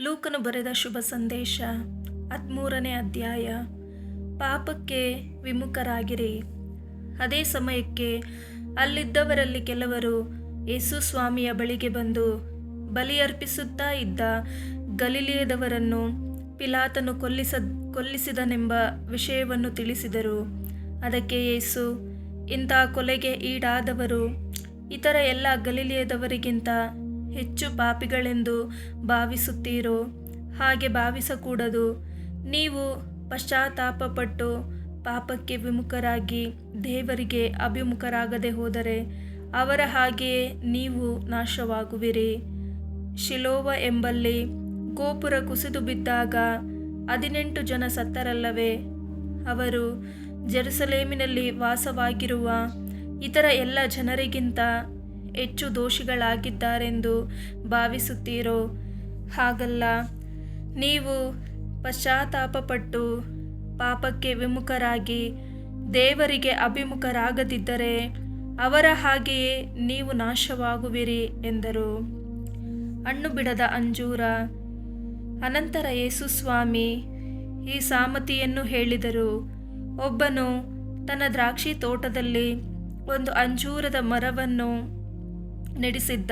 ಲೂಕನು ಬರೆದ ಶುಭ ಸಂದೇಶ. ಹದಿಮೂರನೇ ಅಧ್ಯಾಯ. ಪಾಪಕ್ಕೆ ವಿಮುಖರಾಗಿರಿ. ಅದೇ ಸಮಯಕ್ಕೆ ಅಲ್ಲಿದ್ದವರಲ್ಲಿ ಕೆಲವರು ಯೇಸು ಸ್ವಾಮಿಯ ಬಳಿಗೆ ಬಂದು ಬಲಿಯರ್ಪಿಸುತ್ತಾ ಇದ್ದ ಗಲಿಲಿಯದವರನ್ನು ಪಿಲಾತನು ಕೊಲ್ಲಿಸ, ಕೊಲ್ಲಿಸಿದನೆಂಬ ವಿಷಯವನ್ನು ತಿಳಿಸಿದರು. ಅದಕ್ಕೆ ಯೇಸು, ಇಂಥ ಕೊಲೆಗೆ ಈಡಾದವರು, ಇತರ ಎಲ್ಲ ಗಲಿಲಿಯದವರಿಗಿಂತ ಹೆಚ್ಚು ಪಾಪಿಗಳೆಂದು ಭಾವಿಸುತ್ತೀರೋ? ಹಾಗೆ ಭಾವಿಸಕೂಡದು. ನೀವು ಪಶ್ಚಾತ್ತಾಪಪಟ್ಟು ಪಾಪಕ್ಕೆ ವಿಮುಖರಾಗಿ ದೇವರಿಗೆ ಅಭಿಮುಖರಾಗದೆ ಹೋದರೆ ಅವರ ಹಾಗೆಯೇ ನೀವು ನಾಶವಾಗುವಿರಿ. ಶಿಲೋವ ಎಂಬಲ್ಲಿ ಗೋಪುರ ಕುಸಿದು ಬಿದ್ದಾಗ ಹದಿನೆಂಟು ಜನ ಸತ್ತರಲ್ಲವೇ? ಅವರು ಜೆರುಸಲೇಮಿನಲ್ಲಿ ವಾಸವಾಗಿರುವ ಇತರ ಎಲ್ಲ ಜನರಿಗಿಂತ ಹೆಚ್ಚು ದೋಷಿಗಳಾಗಿದ್ದಾರೆಂದು ಭಾವಿಸುತ್ತೀರೋ? ಹಾಗಲ್ಲ. ನೀವು ಪಶ್ಚಾತ್ತಾಪಪಟ್ಟು ಪಾಪಕ್ಕೆ ವಿಮುಖರಾಗಿ ದೇವರಿಗೆ ಅಭಿಮುಖರಾಗದಿದ್ದರೆ ಅವರ ಹಾಗೆಯೇ ನೀವು ನಾಶವಾಗುವಿರಿ ಎಂದರು. ಹಣ್ಣು ಬಿಡದ ಅಂಜೂರ. ಅನಂತರ ಯೇಸುಸ್ವಾಮಿ ಈ ಸಾಮತಿಯನ್ನು ಹೇಳಿದರು. ಒಬ್ಬನು ತನ್ನ ದ್ರಾಕ್ಷಿ ತೋಟದಲ್ಲಿ ಒಂದು ಅಂಜೂರದ ಮರವನ್ನು ನೆಡೆಸಿದ್ದ.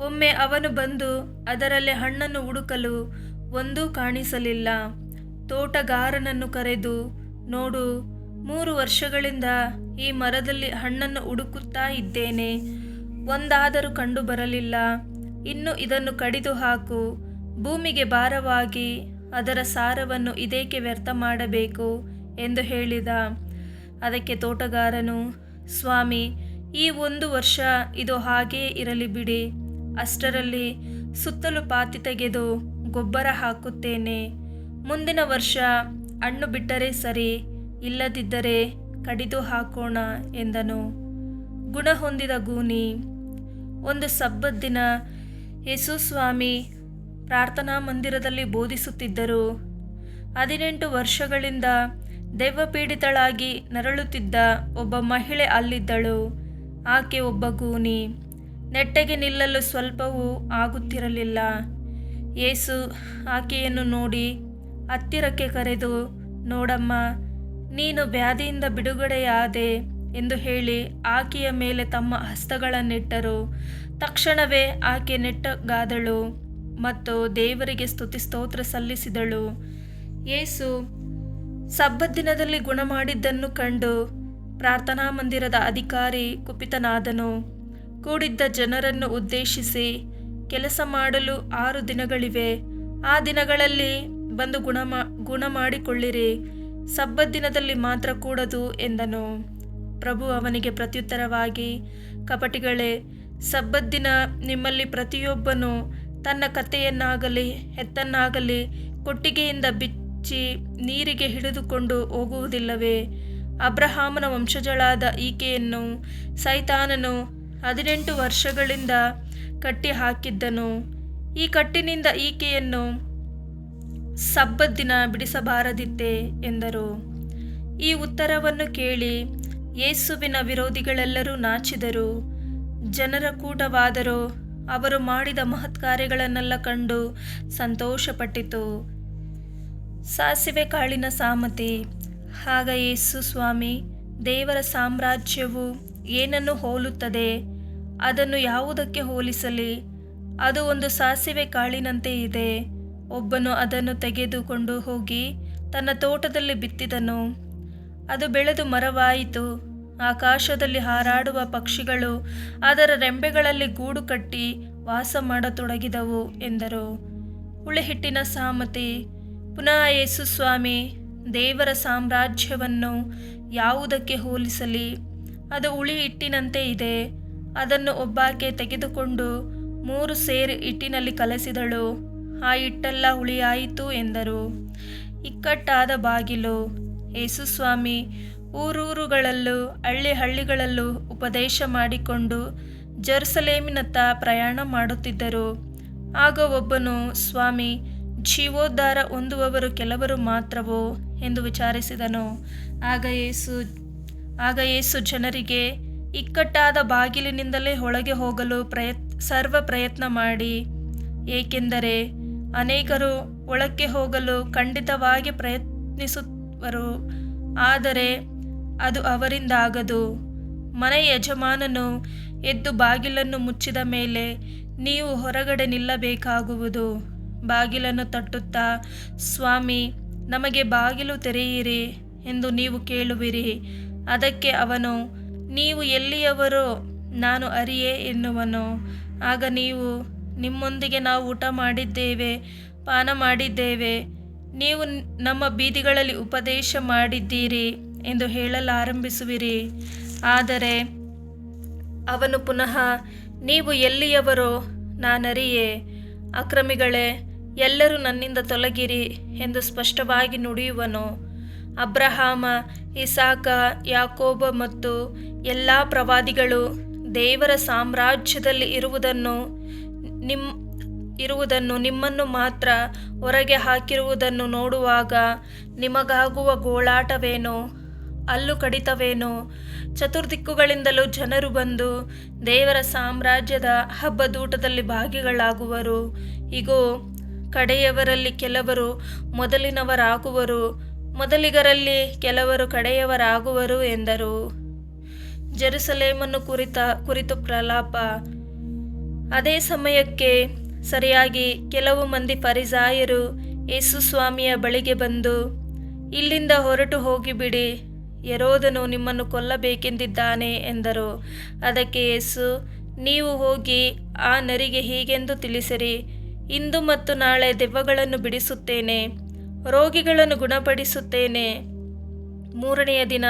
ಒಮ್ಮೆ ಅವನು ಬಂದು ಅದರಲ್ಲಿ ಹಣ್ಣನ್ನು ಹುಡುಕಲು ಒಂದೂ ಕಾಣಿಸಲಿಲ್ಲ. ತೋಟಗಾರನನ್ನು ಕರೆದು, ನೋಡು, ಮೂರು ವರ್ಷಗಳಿಂದ ಈ ಮರದಲ್ಲಿ ಹಣ್ಣನ್ನು ಹುಡುಕುತ್ತಾ ಇದ್ದೇನೆ. ಒಂದಾದರೂ ಕಂಡು ಬರಲಿಲ್ಲ. ಇನ್ನು ಇದನ್ನು ಕಡಿದು ಹಾಕು. ಭೂಮಿಗೆ ಭಾರವಾಗಿ ಅದರ ಸಾರವನ್ನು ಇದೇಕೆ ವ್ಯರ್ಥ ಮಾಡಬೇಕು ಎಂದು ಹೇಳಿದ. ಅದಕ್ಕೆ ತೋಟಗಾರನು, ಸ್ವಾಮಿ ಈ ಒಂದು ವರ್ಷ ಇದು ಹಾಗೇ ಇರಲಿ ಬಿಡಿ. ಅಷ್ಟರಲ್ಲಿ ಸುತ್ತಲೂ ಪಾತಿ ತೆಗೆದು ಗೊಬ್ಬರ ಹಾಕುತ್ತೇನೆ. ಮುಂದಿನ ವರ್ಷ ಹಣ್ಣು ಬಿಟ್ಟರೆ ಸರಿ, ಇಲ್ಲದಿದ್ದರೆ ಕಡಿದು ಹಾಕೋಣ ಎಂದನು. ಗುಣ ಹೊಂದಿದ ಗೂನಿ. ಒಂದು ಸಬ್ಬದ್ದಿನ ಯೇಸು ಸ್ವಾಮಿ ಪ್ರಾರ್ಥನಾ ಮಂದಿರದಲ್ಲಿ ಬೋಧಿಸುತ್ತಿದ್ದರು. ಹದಿನೆಂಟು ವರ್ಷಗಳಿಂದ ದೆವ್ವಪೀಡಿತಳಾಗಿ ನರಳುತ್ತಿದ್ದ ಒಬ್ಬ ಮಹಿಳೆ ಅಲ್ಲಿದ್ದಳು. ಆಕೆ ಒಬ್ಬ ಗೂನಿ. ನೆಟ್ಟಗೆ ನಿಲ್ಲಲು ಸ್ವಲ್ಪವೂ ಆಗುತ್ತಿರಲಿಲ್ಲ. ಏಸು ಆಕೆಯನ್ನು ನೋಡಿ ಹತ್ತಿರಕ್ಕೆ ಕರೆದು, ನೋಡಮ್ಮ, ನೀನು ವ್ಯಾಧಿಯಿಂದ ಬಿಡುಗಡೆಯಾದೆ ಎಂದು ಹೇಳಿ ಆಕೆಯ ಮೇಲೆ ತಮ್ಮ ಹಸ್ತಗಳನ್ನಿಟ್ಟರು. ತಕ್ಷಣವೇ ಆಕೆ ನೆಟ್ಟಗಾದಳು ಮತ್ತು ದೇವರಿಗೆ ಸ್ತುತಿ ಸ್ತೋತ್ರ ಸಲ್ಲಿಸಿದಳು. ಯೇಸು ಸಬ್ಬತ್ ದಿನದಲ್ಲಿ ಗುಣ ಮಾಡಿದ್ದನ್ನು ಕಂಡು ಪ್ರಾರ್ಥನಾ ಮಂದಿರದ ಅಧಿಕಾರಿ ಕುಪಿತನಾದನು. ಕೂಡಿದ್ದ ಜನರನ್ನು ಉದ್ದೇಶಿಸಿ ಕೆಲಸ ಮಾಡಲು ಆರು ದಿನಗಳಿವೆ. ಆ ದಿನಗಳಲ್ಲಿ ಬಂದು ಗುಣ ಗುಣ ಮಾಡಿಕೊಳ್ಳಿರಿ ಸಬ್ಬತ್ ದಿನದಲ್ಲಿ ಮಾತ್ರ ಕೂಡದು ಎಂದನು. ಪ್ರಭು ಅವನಿಗೆ ಪ್ರತ್ಯುತ್ತರವಾಗಿ, ಕಪಟಿಗಳೇ, ಸಬ್ಬತ್ ದಿನ ನಿಮ್ಮಲ್ಲಿ ಪ್ರತಿಯೊಬ್ಬನು ತನ್ನ ಕಥೆಯನ್ನಾಗಲಿ ಹೆತ್ತನ್ನಾಗಲಿ, ಕೊಟ್ಟಿಗೆಯಿಂದ ಬಿಚ್ಚಿ ನೀರಿಗೆ ಹಿಡಿದುಕೊಂಡು ಹೋಗುವುದಿಲ್ಲವೇ? ಅಬ್ರಹಾಮನ ವಂಶಜಳಾದ ಈಕೆಯನ್ನು ಸೈತಾನನು ಹದಿನೆಂಟು ವರ್ಷಗಳಿಂದ ಕಟ್ಟಿ ಹಾಕಿದ್ದನು ಈ ಕಟ್ಟಿನಿಂದ ಈಕೆಯನ್ನು ಸಬ್ಬದ್ದಿನ ಬಿಡಿಸಬಾರದಿತ್ತೆ ಎಂದರು. ಈ ಉತ್ತರವನ್ನು ಕೇಳಿ ಯೇಸುವಿನ ವಿರೋಧಿಗಳೆಲ್ಲರೂ ನಾಚಿದರು. ಜನರ ಕೂಟವಾದರೂ ಅವರು ಮಾಡಿದ ಮಹತ್ ಕಾರ್ಯಗಳನ್ನೆಲ್ಲ ಕಂಡು ಸಂತೋಷಪಟ್ಟಿತು. ಸಾಸಿವೆ ಕಾಳಿನ ಸಾಮತಿ ಆಗ ಯೇಸು ಸ್ವಾಮಿ, ದೇವರ ಸಾಮ್ರಾಜ್ಯವು ಏನನ್ನು ಹೋಲುತ್ತದೆ? ಅದನ್ನು ಯಾವುದಕ್ಕೆ ಹೋಲಿಸಲಿ? ಅದು ಒಂದು ಸಾಸಿವೆ ಕಾಳಿನಂತೆ ಇದೆ. ಒಬ್ಬನು ಅದನ್ನು ತೆಗೆದುಕೊಂಡು ಹೋಗಿ ತನ್ನ ತೋಟದಲ್ಲಿ ಬಿತ್ತಿದನು. ಅದು ಬೆಳೆದು ಮರವಾಯಿತು. ಆಕಾಶದಲ್ಲಿ ಹಾರಾಡುವ ಪಕ್ಷಿಗಳು ಅದರ ರೆಂಬೆಗಳಲ್ಲಿ ಗೂಡು ಕಟ್ಟಿ ವಾಸ ಮಾಡತೊಡಗಿದವು ಎಂದರು. ಹುಳಿಹಿಟ್ಟಿನ ಸಾಮತಿ, ಪುನಃ ಯೇಸು ಸ್ವಾಮಿ ದೇವರ ಸಾಮ್ರಾಜ್ಯವನ್ನು ಯಾವುದಕ್ಕೆ ಹೋಲಿಸಲಿ? ಅದು ಹುಳಿ ಹಿಟ್ಟಿನಂತೆ ಇದೆ. ಅದನ್ನು ಒಬ್ಬಾಕೆ ತೆಗೆದುಕೊಂಡು ಮೂರು ಸೇರು ಹಿಟ್ಟಿನಲ್ಲಿ ಕಲಸಿದಳು. ಆ ಹಿಟ್ಟೆಲ್ಲ ಹುಳಿಯಾಯಿತು ಎಂದರು. ಇಕ್ಕಟ್ಟಾದ ಬಾಗಿಲು. ಯೇಸುಸ್ವಾಮಿ ಊರೂರುಗಳಲ್ಲೂ ಹಳ್ಳಿ ಹಳ್ಳಿಗಳಲ್ಲೂ ಉಪದೇಶ ಮಾಡಿಕೊಂಡು ಜೆರುಸಲೇಮಿನತ್ತ ಪ್ರಯಾಣ ಮಾಡುತ್ತಿದ್ದರು. ಆಗ ಒಬ್ಬನು, ಸ್ವಾಮಿ, ಜೀವೋದ್ಧಾರ ಹೊಂದುವವರು ಕೆಲವರು ಮಾತ್ರವೋ? ಎಂದು ವಿಚಾರಿಸಿದನು. ಆಗ ಯೇಸು ಆಗ ಯೇಸು ಜನರಿಗೆ, ಇಕ್ಕಟ್ಟಾದ ಬಾಗಿಲಿನಿಂದಲೇ ಒಳಗೆ ಹೋಗಲು ಪ್ರಯತ್, ಸರ್ವ ಪ್ರಯತ್ನ ಮಾಡಿ. ಏಕೆಂದರೆ ಅನೇಕರು ಒಳಕ್ಕೆ ಹೋಗಲು ಖಂಡಿತವಾಗಿ ಪ್ರಯತ್ನಿಸುವರು, ಆದರೆ ಅದು ಅವರಿಂದ ಆಗದು ಮನೆ ಯಜಮಾನನು ಎದ್ದು ಬಾಗಿಲನ್ನು ಮುಚ್ಚಿದ ಮೇಲೆ ನೀವು ಹೊರಗಡೆ ನಿಲ್ಲಬೇಕಾಗುವುದು. ಬಾಗಿಲನ್ನು ತಟ್ಟುತ್ತಾ, ಸ್ವಾಮಿ ನಮಗೆ ಬಾಗಿಲು ತೆರೆಯಿರಿ ಎಂದು ನೀವು ಕೇಳುವಿರಿ. ಅದಕ್ಕೆ ಅವನು, ನೀವು ಎಲ್ಲಿಯವರೋ ನಾನು ಅರಿಯೇ ಎನ್ನುವನು. ಆಗ ನೀವು, ನಿಮ್ಮೊಂದಿಗೆ ನಾವು ಊಟ ಮಾಡಿದ್ದೇವೆ, ಪಾನ ಮಾಡಿದ್ದೇವೆ. ನೀವು ನಮ್ಮ ಬೀದಿಗಳಲ್ಲಿ ಉಪದೇಶ ಮಾಡಿದ್ದೀರಿ ಎಂದು ಹೇಳಲಾರಂಭಿಸುವಿರಿ. ಆದರೆ ಅವನು ಪುನಃ, ನೀವು ಎಲ್ಲಿಯವರೋ ನಾನರಿಯೇ. ಅಕ್ರಮಿಗಳೇ ಎಲ್ಲರೂ ನನ್ನಿಂದ ತೊಲಗಿರಿ ಎಂದು ಸ್ಪಷ್ಟವಾಗಿ ನುಡಿಯುವನು. ಅಬ್ರಹಾಮ, ಇಸಾಕ, ಯಾಕೋಬ ಮತ್ತು ಎಲ್ಲ ಪ್ರವಾದಿಗಳು ದೇವರ ಸಾಮ್ರಾಜ್ಯದಲ್ಲಿ ಇರುವುದನ್ನು ನಿಮ್, ಇರುವುದನ್ನು ನಿಮ್ಮನ್ನು ಮಾತ್ರ ಹೊರಗೆ ಹಾಕಿರುವುದನ್ನು ನೋಡುವಾಗ ನಿಮಗಾಗುವ ಗೋಳಾಟವೇನೋ? ಅಲ್ಲು ಕಡಿತವೇನು? ಚತುರ್ದಿಕ್ಕುಗಳಿಂದಲೂ ಜನರು ಬಂದು ದೇವರ ಸಾಮ್ರಾಜ್ಯದ ಹಬ್ಬದೂಟದಲ್ಲಿ ಭಾಗಿಗಳಾಗುವರು. ಇಗೋ ಕಡೆಯವರಲ್ಲಿ ಕೆಲವರು ಮೊದಲಿನವರಾಗುವರು, ಮೊದಲಿಗರಲ್ಲಿ ಕೆಲವರು ಕಡೆಯವರಾಗುವರು ಎಂದರು. ಜೆರುಸಲೇಮನ್ನು ಕುರಿತ, ಕುರಿತು ಪ್ರಲಾಪ. ಅದೇ ಸಮಯಕ್ಕೆ ಸರಿಯಾಗಿ ಕೆಲವು ಮಂದಿ ಪರಿಸಾಯರು ಯೇಸು ಸ್ವಾಮಿಯ ಬಳಿಗೆ ಬಂದು, ಇಲ್ಲಿಂದ ಹೊರಟು ಹೋಗಿಬಿಡಿ ಯರೋದನು ನಿಮ್ಮನ್ನು ಕೊಲ್ಲಬೇಕೆಂದಿದ್ದಾನೆ ಎಂದರು. ಅದಕ್ಕೆ ಯೇಸು, ನೀವು ಹೋಗಿ ಆ ನರಿಗೆ ಹೀಗೆಂದು ತಿಳಿಸಿರಿ ಇಂದು ಮತ್ತು ನಾಳೆ ದೆವ್ವಗಳನ್ನು ಬಿಡಿಸುತ್ತೇನೆ, ರೋಗಿಗಳನ್ನು ಗುಣಪಡಿಸುತ್ತೇನೆ. ಮೂರನೆಯ ದಿನ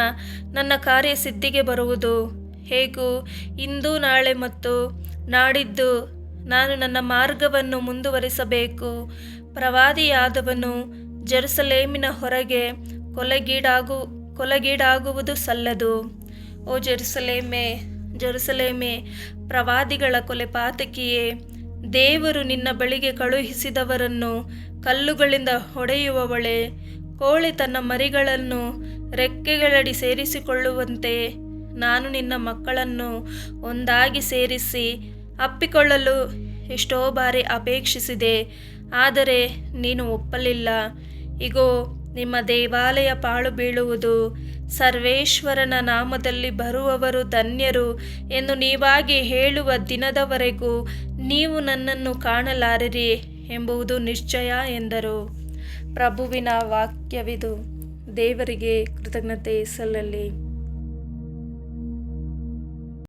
ನನ್ನ ಕಾರ್ಯ ಸಿದ್ಧಿಗೆ ಬರುವುದು. ಹೇಗೂ? ಇಂದು, ನಾಳೆ ಮತ್ತು ನಾಡಿದ್ದು ನಾನು ನನ್ನ ಮಾರ್ಗವನ್ನು ಮುಂದುವರಿಸಬೇಕು. ಪ್ರವಾದಿಯಾದವನು ಜೆರುಸಲೇಮಿನ ಹೊರಗೆ ಕೊಲೆಗೀಡಾಗು, ಕೊಲೆಗೀಡಾಗುವುದು ಸಲ್ಲದು. ಓ ಜೆರುಸಲೇಮೆ ಜೆರುಸಲೇಮೆ, ಪ್ರವಾದಿಗಳ ಕೊಲೆ ಪಾತಕಿಯೇ ದೇವರು ನಿನ್ನ ಬಳಿಗೆ ಕಳುಹಿಸಿದವರನ್ನು ಕಲ್ಲುಗಳಿಂದ ಹೊಡೆಯುವವಳೆ, ಕೋಳಿ ತನ್ನ ಮರಿಗಳನ್ನು ರೆಕ್ಕೆಗಳಡಿ ಸೇರಿಸಿಕೊಳ್ಳುವಂತೆ ನಾನು ನಿನ್ನ ಮಕ್ಕಳನ್ನು ಒಂದಾಗಿ ಸೇರಿಸಿ ಅಪ್ಪಿಕೊಳ್ಳಲು ಎಷ್ಟೋ ಬಾರಿ ಅಪೇಕ್ಷಿಸಿದೆ, ಆದರೆ ನೀನು ಒಪ್ಪಲಿಲ್ಲ. ಇಗೋ ನಿಮ್ಮ ದೇವಾಲಯ ಪಾಳು ಬೀಳುವುದು. ಸರ್ವೇಶ್ವರನ ನಾಮದಲ್ಲಿ ಬರುವವರು ಧನ್ಯರು ಎಂದು ನೀವಾಗಿ ಹೇಳುವ ದಿನದವರೆಗೂ ನೀವು ನನ್ನನ್ನು ಕಾಣಲಾರಿರಿ ಎಂಬುದು ನಿಶ್ಚಯ ಎಂದರು. ಪ್ರಭುವಿನ ವಾಕ್ಯವಿದು. ದೇವರಿಗೆ ಕೃತಜ್ಞತೆ ಸಲ್ಲಲಿ.